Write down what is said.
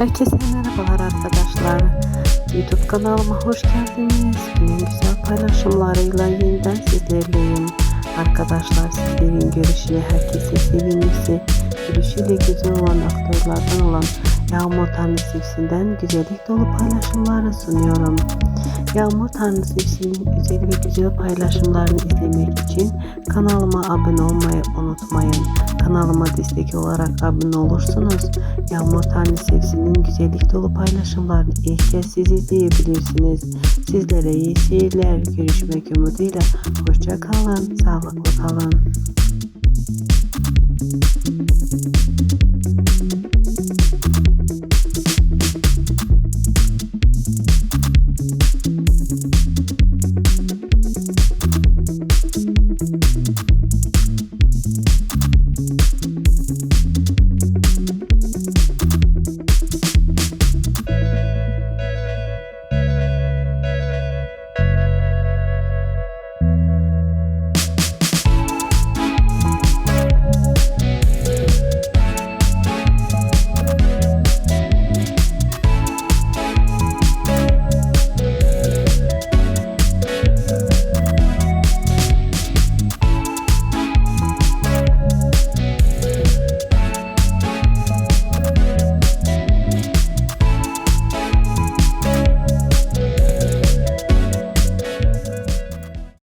Herkese merhabalar arkadaşlar. YouTube kanalıma hoş geldiniz. Benim güzel paylaşımlarıyla yeniden sizlerleyim. Arkadaşlar sizlerin görüşüyle herkese sevinmesi, görüşüyle güzel olan aktörlerden olan Yağmur Tanrısevsi'nden güzellik dolu paylaşımları sunuyorum. Yağmur Tanrısevsi'nin güzel ve güzel paylaşımlarını izlemek için kanalıma abone olmayı unutmayın. Kanalıma destek olarak abone olursunuz. Yağmur Tanrısevsi'nin güzellik dolu paylaşımlarını ilk kez siz izleyebilirsiniz. Sizlere iyi seyirler. Görüşmek umuduyla. Hoşça kalın. Sağlıklı kalın.